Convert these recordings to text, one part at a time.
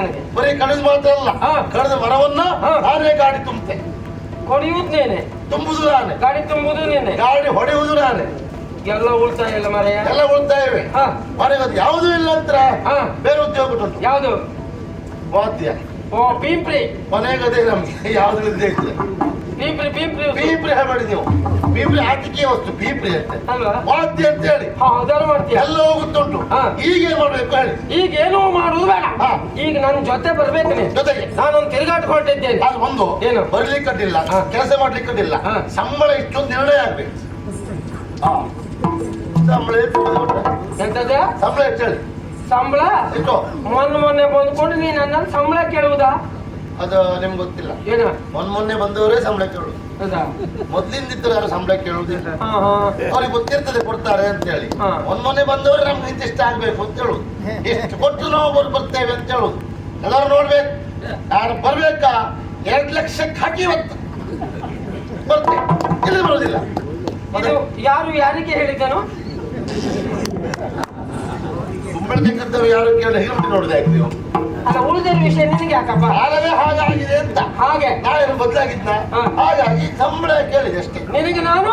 ನನಗೆ. ಬರೀ ಕಡಿದು ಮಾತ್ರ ಅಲ್ಲ ಹಾ. ಕಳೆದ ಮರವನ್ನ. ನಾನೇ ಗಾಡಿ ತುಂಬುತ್ತೆ ಕೊಡಿಯುವುದು ನೇನೆ. ತುಂಬುದು ನಾನೇ. ಗಾಡಿ ತುಂಬುದು ನೇನೆ. ಗಾಡಿ ಹೊಡೆಯುವುದು ನಾನೇ. ಎಲ್ಲ ಉಳ್ತಾಯ ಇಲ್ಲ ಮರೆಯ ಎಲ್ಲ ಉಳ್ತಾ ಇವೆ. ಮನೆಗೆ ಅದು ಯಾವುದೂ ಇಲ್ಲ ಅಂತ ಹಾ. ಬೇರೆ ಉದ್ಯೋಗ ಉಂಟು. ಯಾವುದು? ವಾದ್ಯ. ಓ ಪೀಪ್ರಿ. ಮನೆಗೆ ಅದೇ ನಮ್ಗೆ. ಯಾವ್ದು ಪೀಂಪ್ರಿ ಪೀಂಪ್ರಿ. ಪೀಪ್ರಿ ಮಾಡಿ ನೀವು. ಪೀಪ್ರಿ ಆಟಿಕೆ ವಸ್ತು ಪೀಪ್ರಿ ಅಂತ. ಅಲ್ವಾ? ವಾದ್ಯ ಅಂತ ಹೇಳಿ. ಹಾ ಅದನ್ನು ಮಾಡ್ತೀಯ? ಎಲ್ಲ ಹೋಗುತ್ತುಂಟು. ಹಾ. ಈಗ ಏನ್ ಮಾಡ್ಬೇಕು ಹೇಳಿ. ಈಗ ಏನೂ ಮಾಡುದು ಬೇಡ. ಹಾ. ಈಗ ನನ್ನ ಜೊತೆ ಬರ್ಬೇಕು ನೀನು. ಜೊತೆಗೆ. ನಾನೊಂದು ತಿರುಗಾಟ ಕೊಟ್ಟಿದ್ದೇನೆ ಅದು ಒಂದು. ಏನು? ಬರ್ಲಿಕ್ಕೆ ಅಡ್ಡಿಲ್ಲ ಹಾ. ಕೆಲಸ ಮಾಡ್ಲಿಕ್ಕೆ ಅಡ್ಡಿಲ್ಲ ಹಾ. ಸಂಬಳ ಇಷ್ಟೊಂದು ನಿರ್ಣಯ ಆಗ್ಬೇಕು. ಸಂಬಳ ಎಷ್ಟು ಸಂಬಳ ಎಷ್ಟು ಹೇಳಿ. ಸಂಬಳ? ಮೊನ್ನೆ ಮೊನ್ನೆ ಬಂದ್ಕೊಂಡು ನೀ ನನ್ನ ಸಂಬಳ ಕೇಳುವುದಾ? ಅದು ನಿಮ್ಗೆ ಗೊತ್ತಿಲ್ಲ. ಏನು? ಮೊನ್ನೆ ಮೊನ್ನೆ ಬಂದವರೇ ಸಂಬಳ ಕೇಳುದು. ಹೌದಾ? ಮೊದ್ಲಿಂದ ಇದ್ದರು ಯಾರು ಸಂಬಳ ಕೇಳುದಿಲ್ಲ. ಅವ್ರಿಗೆ ಗೊತ್ತಿರ್ತದೆ ಕೊಡ್ತಾರೆ ಅಂತ ಹೇಳಿ. ಮೊನ್ನೆ ಬಂದವರು ನಮ್ಗೆ ಇಂತಿಷ್ಟ ಆಗ್ಬೇಕು ಅಂತ ಹೇಳುದು. ಎಷ್ಟು ಕೊಟ್ಟು ನಾವು ಬರ್- ಬರ್ತೇವೆ ಅಂತ ಹೇಳುದು. ಎಲ್ಲರೂ ನೋಡ್ಬೇಕು. ಯಾರು ಬರ್ಬೇಕಾ? ಎರಡು ಲಕ್ಷಕ್ಕೆ ಹಾಕಿ ಇವತ್ತು. ಬರ್ತೇವೆ. ಇಲ್ಲಿ ಬರೋದಿಲ್ಲ. ಯಾರು ಯಾರಿಗೆ ಹೇಳಿದನು ಕದ್ದವ ಯಾರು ಕೇಳಿ ಹೇಳಿ ನೋಡಿದೆ ನೀವು. ಅಲ್ಲ ಉಳಿದ ವಿಷಯ ನಿನಗೆ ಯಾಕಪ್ಪ? ಹಾಗೆ ಹಾಗಾಗಿದೆ ಅಂತ. ಹಾಗೆ. ನಾನು ಬದಲಾಗಿದ್ನ? ಹಾ. ಹಾಗಾಗಿ ಸಂಬಳ ಕೇಳಿದೆ ಅಷ್ಟೇ. ನಿನಗೆ ನಾನು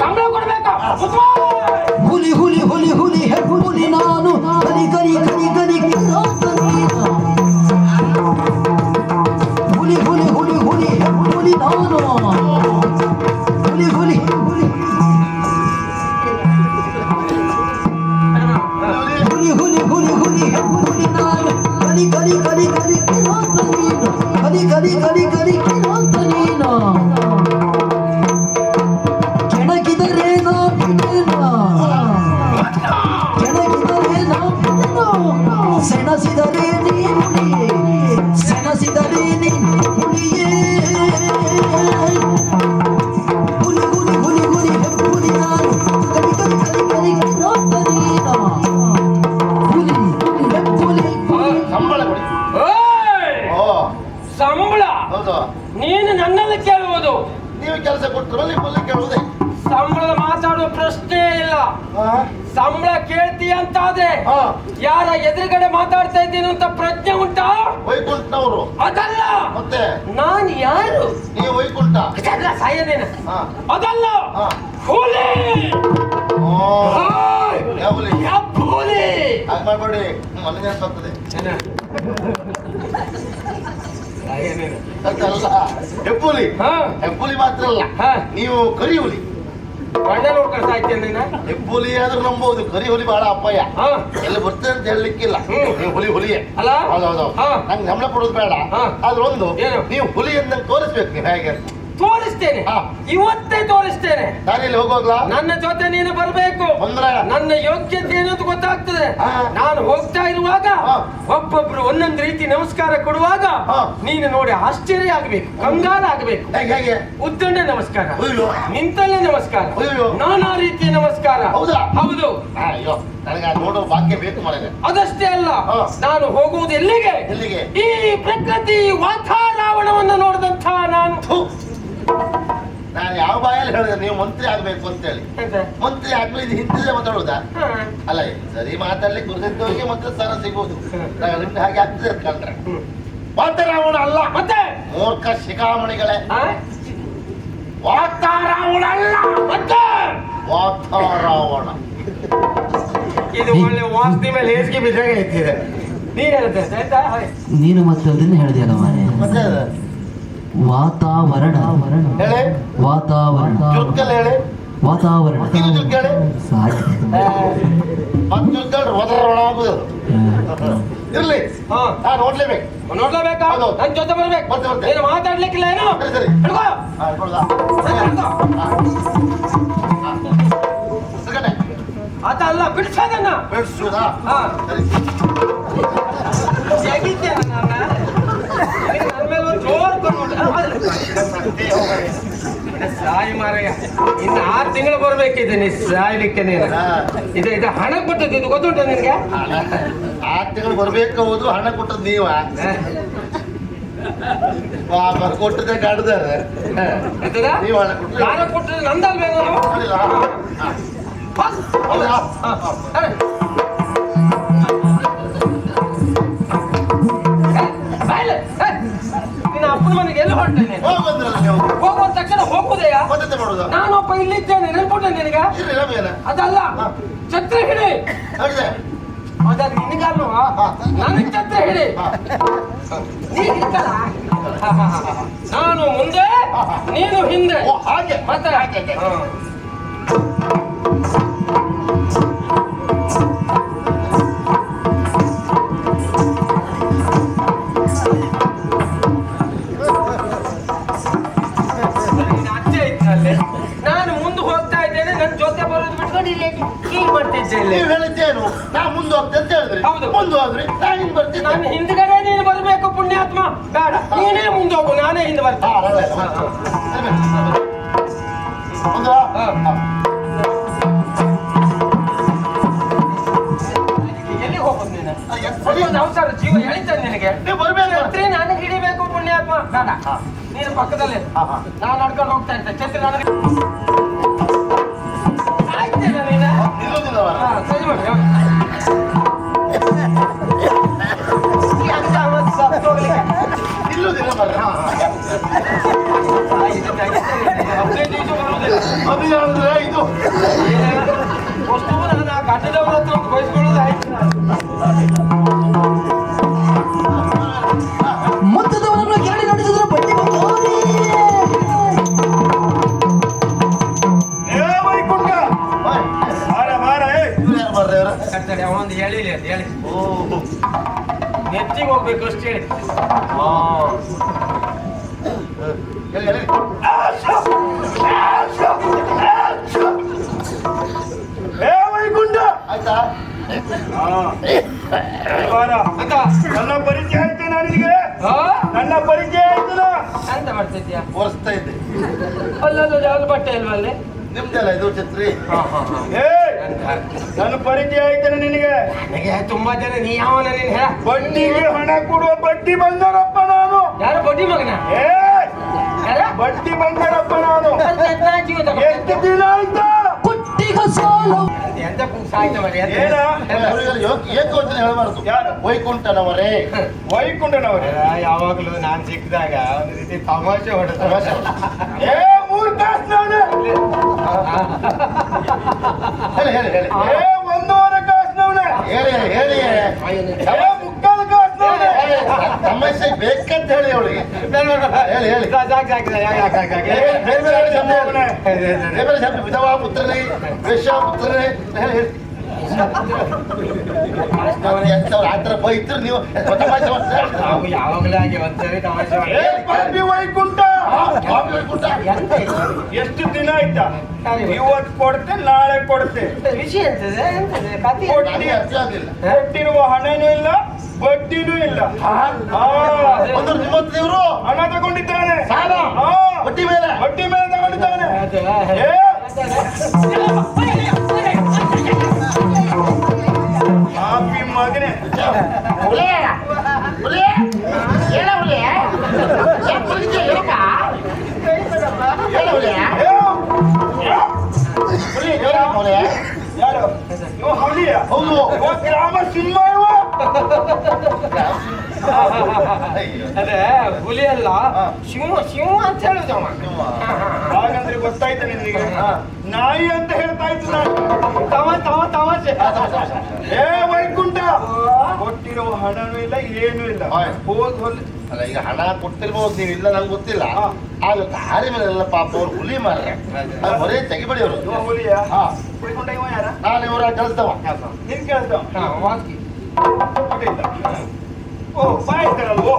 ಸಂಬಳ ಕೊಡ್ಬೇಕು. ಹುಲಿ ಹುಲಿ ಹುಲಿ ಹುಲಿ ಹೆ ಹುಲಿ ನಾನು. ಕಲಿ ಕಲಿ ಕಲಿ. ಹುಲಿ ಹುಲಿ ಹುಲಿ ಹುಲಿ ಹೆ ಹುಲಿ ನಾನು. ಪ್ರಶ್ನೆ ಇಲ್ಲ? ಸಂಬಳ ಕೇಳ್ತೀಯ ಅಂತ ಆದ್ರೆ ಯಾರ ಎದುರುಗಡೆ ಮಾತಾಡ್ತಾ ಇದ್ದೀನಿ ಅಂತ ಪ್ರಜ್ಞೆ ಉಂಟಾ? ವೈಕುಂಠನವರು. ಅದಲ್ಲ. ಮತ್ತೆ? ನಾನು ಯಾರು? ನೀವು ವೈಕುಂಠ. ಅದಲ್ಲ ಸಾಯನೇನ ಹಾ ಅದಲ್ಲ. ಹಾ. ಹುಲಿ. ಹುಲಿ? ಮಾಡಬೇಡಿ. ಮನೆ. ಅದಲ್ಲ. ಹೆಬ್ಬುಲಿ. ಹಾ. ಹೆಬ್ಬುಲಿ ಮಾತ್ರ ಅಲ್ಲ. ಹಾ. ನೀವು ಕರಿ ಹುಲಿ ಬಣ್ಣ ಹೆಬ್ಬುಲಿ ಆದ್ರೂ ನಂಬೋದು ಕರಿ ಹುಲಿ ಬಹಳ ಹಾ ಎಲ್ಲಿ ಬರ್ತದೆ ಅಂತ ಹೇಳಲಿಕ್ಕಿಲ್ಲ ಹ್ಮ್. ನೀವು ಹುಲಿ ಹುಲಿಯೇ ಅಲ್ಲ? ಹೌದೌದು ಹಾ. ನಂಗೆ ಕೊಡೋದು ಬೇಡ ಹಾ. ಆದ್ರೆ ಒಂದು ಏನು? ನೀವು ಹುಲಿ ಅಂತ ತೋರಿಸ್ಬೇಕು ನೀವು ಹೇಗೆ ಅಂತ. ತೋರಿಸ್ತೇನೆ. ಇವತ್ತೇ ತೋರಿಸ್ತೇನೆ. ದಾರಿಯಲ್ಲಿ ಹೋಗೋಗ್ಲಾ ನನ್ನ ಜೊತೆ ನೀನು ಬರಬೇಕು. ನನ್ನ ಯೋಗ್ಯತೆ ಏನಂತ ಗೊತ್ತಾಗ್ತದೆ. ನಾನು ಹೋಗ್ತಾ ಇರುವಾಗ. ಒಬ್ಬೊಬ್ರು ಒಂದೊಂದು ರೀತಿ ನಮಸ್ಕಾರ ಕೊಡುವಾಗ. ನೀನು ನೋಡಿ ಆಶ್ಚರ್ಯ ಆಗ್ಬೇಕು ಕಂಗಾಲ ಆಗ್ಬೇಕು. ಉದ್ದಂಡೆ ನಮಸ್ಕಾರ. ನಿಂತಲ್ಲೇ ನಮಸ್ಕಾರ. ನಾನಾ ರೀತಿಯ ನಮಸ್ಕಾರ. ಹೌದಾ? ಹೌದು. ಅಯ್ಯೋ ನನಗೆ ಆ ನೋಡೋ ಭಾಗ್ಯ ಬೇಕು ಅದಷ್ಟೇ ಅಲ್ಲ. ನಾನು ಹೋಗುವುದು ಎಲ್ಲಿಗೆ? ಈ ಪ್ರಕೃತಿ ವಾತಾವರಣವನ್ನು ನೋಡಿದಂತ ನಾನು. ನಾನು ಯಾವ ಬಾಯಲ್ಲಿ ಹೇಳಿದೆ? ನೀವು ಮಂತ್ರಿ ಆಗ್ಬೇಕು ಅಂತ ಹೇಳಿ. ಎಂತ? ಮಂತ್ರಿ ಆಗ್ಲಿ ಇದು ಹಿಂದಿದೆ ಮಾತಾಡೋದಾ. ಅಲ್ಲ ಸರಿ ಮಾತಾಡ್ಲಿಕ್ಕೆ ಗುರುತಿದ್ದವರಿಗೆ ಮತ್ತೆ ಸ್ಥಾನ ಸಿಗೋದು. ನಿಮ್ಗೆ ಹಾಗೆ ಆಗ್ತದೆ ಅಂತ ಕಂಡ್ರೆ. ವಾತಾವರಣ ಅಲ್ಲ. ಮತ್ತೆ? ಮೂರ್ಖ ಶಿಖಾಮಣಿಗಳೇ. ವಾತಾರಾವಣ ಅಲ್ಲ ಮತ್ತೆ? ವಾತಾರಾವಣ ಇದು ಒಳ್ಳೆ ವಾಸ್ತಿ ಮೇಲೆ ಹೇಸಿಗೆ ಬಿದ್ದಾಗ ಐತಿದೆ ನೀನ್ ಹೇಳ್ತೆ ಆಯ್ತಾ? ನೀನು ಮತ್ತೆ ಅದನ್ನ ಹೇಳಿದೆಯಲ್ಲ ಮಾರೇ ಮತ್ತೆ? ಅದು? ವಾತಾವರಣ. ಹೇಳಿ. ವಾತಾವರಣ. ವಾತಾವರಣ. ಇರ್ಲಿ. ನೋಡ್ಲೇಬೇಕು. ನೋಡ್ಲೇಬೇಕಾ? ಹೌದು. ನನ್ ಜೊತೆ ಬರ್ಬೇಕು. ಏನು ಮಾತಾಡ್ಲಿಕ್ಕಿಲ್ಲ ಏನು? ಸರಿ. ಆತ ಅಲ್ಲ ಬಿಡ್ಸೋದನ್ನ. ಬಿಡ್ಸೋದಾ? ಹಾ. ಸರಿ. ಹೇಗಿದ್ದೆ ನನ್ನ ನನ್ನ ಮೇಲೆ ಒಂದು ಜೋರ್ ಬಂದ್ಬಿಟ್ಟು ಸಾಯಿ ಮಾರಯ್ಯ ಇನ್ನು ಆರು ತಿಂಗಳು ಬರ್ಬೇಕಿದೆ ನೀ ಸಾಯ್ಲಿಕ್ಕೆ ನೀನು. ಇದು ಇದು ಹಣ ಕೊಟ್ಟದ್ದು ಇದು ಗೊತ್ತುಂಟ ನಿನ್ಗೆ? ಆರು ತಿಂಗಳು ಬರ್ಬೇಕು ಹೋದ್ರು ಹಣ ಕೊಟ್ಟದ್ ನೀವ? ಬಾ ಕೊಟ್ಟದೆ ಕಡ್ದಾರೆ. ನೀವು ಹಣ ಕೊಟ್ಟು ಕೊಟ್ಟರೆ ನಂದಲ್ವೇನೋ? ಮನೆಗೆ ಎಲ್ಲಿ ಹೊರಟೆ ನೀನು? ಹೋಗಂದ್ರಲ್ಲ ನೀವು. ಹೋಗುವ ತಕ್ಷಣ ಮಾಡುದು? ನಾನೊಬ್ಬ ಇಲ್ಲಿದ್ದೇನೆ ನೆನ್ಪುಂಟ ನಿನಗ? ಅದಲ್ಲ ಛತ್ರ ಹಿಡಿ ನೋಡಿದೆ ಅದಾಗ ನಿನಗಲ್ವಾ? ನನಗೆ ಛತ್ರ ಹಿಡಿ ನೀನಿರ್ತಲ್ಲ ನಾನು ಮುಂದೆ ನೀನು ಹಿಂದೆ. ಓ ಹಾಗೆ. ಮತ್ತೆ? ಹಾಗೆ, ನೀನೇ ಮುಂದೆ ಹೋಗು ನಾನೇ ಹಿಂದೆ. ಎಲ್ಲಿ ಹೋಗೋದು ನೀನು? ಆ, ಸರಿ. ಒಂದು ಅವಸರ ಜೀವ ಎಳಿತಾನೆ ನಿನಗೆ. ನೀವು ಬರ್ಬೇಕು ನನಗೆ ಹಿಡಿಬೇಕು ಪುಣ್ಯಾತ್ಮ. ನಾನು? ಹಾ. ನೀನು ಪಕ್ಕದಲ್ಲಿ. ನಾನು ನಡ್ಕೊಂಡು ಹೋಗ್ತಾ ಇದ್ದೆ ಛತ್ರಿ ನನಗೆ ವೈಕುಂಠ ಆಯ್ತಾ ನನ್ನ ಪರಿಚಯ ಆಯ್ತು ನನಗೆ? ನನ್ನ ಪರಿಚಯ ಆಯ್ತು ಎಂತ ಮಾಡ್ತಿದ್ಯಾ ಒರೆಸ್ತಾ ಇದ್ದೆ ಅಲ್ಲಲ್ಲ ಯಾವ್ದು ಬಟ್ಟೆ ಇಲ್ವಲ್ಲಿ ನಿಮ್ದಲ್ಲ ಇದು ಛತ್ರಿ ನನ್ನ ಪರಿಚಯ ಆಯ್ತಾನೆ ನಿನಗೆ ನನಗೆ ತುಂಬಾ ಜನ ನೀ ಹೇಳ ಬಡ್ಡಿಗೆ ಹಣ ಕೊಡುವ ಬಡ್ಡಿ ಬಂದರಪ್ಪ ನಾನು ಯಾರು ಬಡ್ಡಿ ಮಗನ ಏ ಬಡ್ಡಿ ಬಂದರಪ್ಪ ನಾನು? ಎಷ್ಟು ದಿನ ಆಯ್ತಾ? ಕೊಟ್ಟಿಗ ಸೋಲು. ಎಂತ ಹೇಳಬಾರದು? ವೈಕುಂಠನವರೇ. ವೈಕುಂಠನವರೇ. ಯಾವಾಗಲೂ ನಾನ್ ಸಿಕ್ಕಿದಾಗ ಒಂದು ರೀತಿ ತಮಾಷೆ ಹೊಡೆದ್ರೆ ತಮಾಷೆ. ಏ ಮೂರ್ ಕಾಸು ನಾನು. ಹೇಳಿ ಹೇಳಿ ಹೇಳಿ. ಏ ಒಂದೂವರೆ ಹೇಳಿ ಹೇಳಿ ಸಮಸ್ಯೆ ಬೇಕಂತ ಹೇಳಿ ಅವಳಿಗೆ. ಹೇಳಿ, ಹೇಳಿ. ಬೇರೆ ಬೇರೆ ಶಬ್ದ. ಬೇರೆ ಬೇರೆ ಶಬ್ದ ವಿಧವಾ ಪುತ್ರನೇ ವೇಶ್ಯ ಪುತ್ರನೇ. ಹೇಳಿ ಹೇಳಿ. ಅವ್ರು ಎಂತವ್ರು ಆ ಥರ ಬೈದ್ರು ನೀವು. ನಾವು ಯಾವಾಗಲೂ ಒಂದ್ಸರಿ ತಮಾಷೆ ವೈಕುಂಠ? ಎಷ್ಟು ದಿನ ಆಯ್ತಾ. ಇವತ್ತು ಕೊಡ್ತೆ ನಾಳೆ ಕೊಡ್ತೆ? ವಿಷಯ ಕೊಟ್ಟಿರುವ ಹಣನೂ ಇಲ್ಲ. ಬಡ್ಡಿನೂ ಇಲ್ಲ. ಆ, ಒಂದು ನಿಮ್ಮ ದೇವರು. ಹಣ ತಗೊಂಡಿದ್ದಾನೆ. ಸಾಲ. ಬಡ್ಡಿ ಮೇಲೆ. ಬಡ್ಡಿ ಮೇಲೆ ತಗೊಂಡಿದ್ದಾನೆ. ಅದು- ಏ. ಪಾಪಿ ಮಗನೇ. ಹುಲಿ ಹುಲಿ ಏನ ಹುಲಿ ಏನ್ ಪರಿಚಯ ಹೇಳಪ್ಪ ಏನ ಹುಲಿ ಏ, ಹುಲಿ ಏನಪ್ಪ ಹುಲಿ ಯಾರು? ಇವ ಹುಲಿಯ? ಹೌದು. ಗ್ರಾಮ ಸಿಂಹ. ಅದೇ ಹುಲಿ ಅಲ್ಲ ಶಿವ ಶಿವ ಅಂತ ಹೇಳುದವ ಹಾಗಂದ್ರೆ ಗೊತ್ತಾಯ್ತು ನಿನಗೆ ಹಾ. ನಾಯಿ ಅಂತ ಹೇಳ್ತಾ ಇತ್ತು ತಾವ ತಮಾಷೆ. ಏ ವೈಕುಂಠ! ಕೊಟ್ಟಿರೋ ಹಣನೂ ಇಲ್ಲ ಏನೂ ಇಲ್ಲ. ಹೋಗ್ ಹೋದ್ ಹೊಲ್ ಅಲ್ಲ ಈಗ ಹಣ ಕೊಟ್ಟಿರ್ಬೋದು ನೀವು ಇಲ್ಲ ನಂಗೆ ಗೊತ್ತಿಲ್ಲ. ಆಗ ದಾರಿ ಮೇಲೆ ಎಲ್ಲ ಪಾಪ ಅವ್ರು ಹುಲಿ ಮಾರ್ರೆ. ಅದು ಬರೀ ತೆಗಿಬೇಡಿ ಅವರು. ಹುಲಿಯ? ಹಾ. ವೈಕುಂಠ ಇವ ಯಾರ? ನಾನು ಇವರ ಕಳಿಸ್ತವ ನಿನ್ ಕೇಳ್ತಾವ? ಓ ಬಾಯ್ತಾರಲ್ಲ ಓ.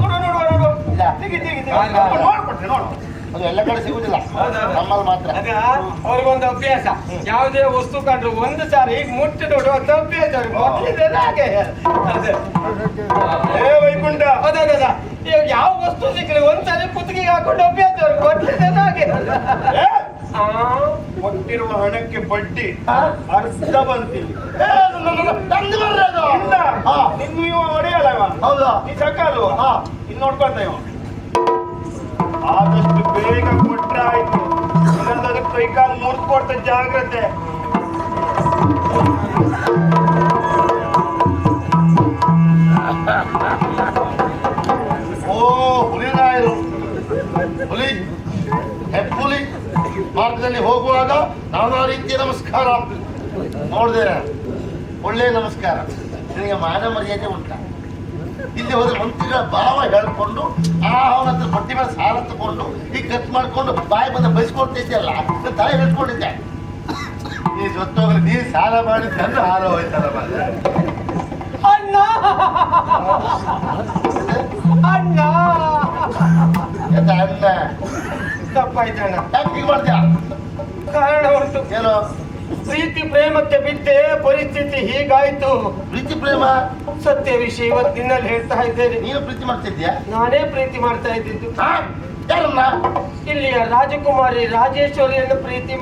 ನೋಡು ನೋಡು ನೋಡು ಇಲ್ಲ. ತೆಗಿ ತೆಗಿ. ತೆಗಿ. ನೋಡ್ಕೊಟ್ರೆ ನೋಡು ಅದು ಎಲ್ಲ ಕಡೆ ಸಿಗುದಿಲ್ಲ? ನಮ್ಮಲ್ಲಿ ಮಾತ್ರ. ಅದ ಅವ್ರಿಗೊಂದು ಅಭ್ಯಾಸ. ಯಾವುದೇ ವಸ್ತು ಕಂಡ್ರು ಒಂದು ಸಾರಿ ಈಗ ಮುಟ್ಟಿ ನೋಡು ಒಂದು ಅಭ್ಯಾಸ ಅವ್ರಿಗೆ. ಮೊದ್ಲಿಂದಲೇ ಹಾಗೆ. ಅದೇ. ಏ ವೈಕುಂಠ. ಈಗ ಯಾವ ವಸ್ತು ಸಿಕ್ಕಲಿ ಒಂದ್ಸರಿ ಕುತ್ತಿಗೆ ಹಾಕೊಂಡು ಅಭ್ಯಾಸ ಅವ್ರಿಗೆ. ಮೊದ್ಲಿಂದಲೇ ಹಾಗೆ. ಕೊಟ್ಟಿರುವ ಹಣಕ್ಕೆ ಬಡ್ಡಿ? ಅರ್ಧ ಬಂತಿಲ್ಲ ನ- ನಂದು ಇಲ್ಲ. ನಿನ್ನ ಇವ ಹೊಡೆಯಲ್ಲ ಇವ. ಹೌದಾ? ನೀ ಚಕ್ಕ ಅಲ್ವ ಹಾ. ಇನ್ನು ನೋಡ್ಕೊತ ಇವ. ಆದಷ್ಟು ಬೇಗ ಕೊಟ್ರೆ ಆಯ್ತು. ಇಲ್ಲಂದ್ರೆ ಕೈ ಕಾಲು ಮುರಿದು ಜಾಗ್ರತೆ. ಓ ಹುಲಿ ಹುಲಿ. ಹೆಪ್ಪುಲಿ ಮಾರ್ಗದಲ್ಲಿ ಹೋಗುವಾಗ ನಾನಾ ರೀತಿಯ ನಮಸ್ಕಾರ. ನೋಡಿದೆ. ಒಳ್ಳೆಯ ನಮಸ್ಕಾರ. ನಿನಗೆ ಮಾನ ಮರ್ಯಾದೆ ಉಂಟ? ಇಲ್ಲಿ ಹೋದ್ರೆ ಮಂತ್ರಿಗಳ ಭಾವ ಹೇಳ್ಕೊಂಡು ಆ ಅವನ ಹತ್ರ ಬಟ್ಟೆ ಮೇಲೆ ಸಾಲ ತಗೊಂಡು ಈಗ ಖರ್ಚು ಮಾಡ್ಕೊಂಡು ಬಾಯಿ ಬಂದ ಬಯಸ್ಕೊಳ್ತಿದ್ದಲ್ಲ ತಾಯಿ ಹೇಳ್ಕೊಂಡಿದ್ದೆ ನೀ ಜೊತ್ತೋಗ್ರೆ ನೀ ಸಾಲ ಮಾಡಿ ತಂದು ಹಾಲ ಹೋಯ್ತಾರ ಅಣ್ಣ! ಅಣ್ಣ! ಅಣ್ಣ? ತಪ್ಪಾಯ್ತಣ್ಣ. ಯಾಕೆ ಮಾಡ್ತೀಯ? ಕಾರಣ ಉಂಟು. ಏನು ಪ್ರೀತಿ ಪ್ರೇಮಕ್ಕೆ ಬಿದ್ದೆ ಪರಿಸ್ಥಿತಿ ಹೀಗಾಯ್ತು. ಪ್ರೀತಿ ಪ್ರೇಮ? ಸತ್ಯ ವಿಷಯ ಇವತ್ತು ನಿನ್ನಲ್ಲಿ ಹೇಳ್ತಾ ಇದ್ದೇನೆ. ನೀನು ಪ್ರೀತಿ ಮಾಡ್ತಿದ್ಯಾ ನಾನೇ ಪ್ರೀತಿ ಮಾಡ್ತಾ ಇದ್ದಿದ್ದು? ಯಾರನ್ನ? ಇಲ್ಲಿಯ ರಾಜಕುಮಾರಿ ರಾಜೇಶ್ವರಿಯನ್ನು ಪ್ರೀತಿ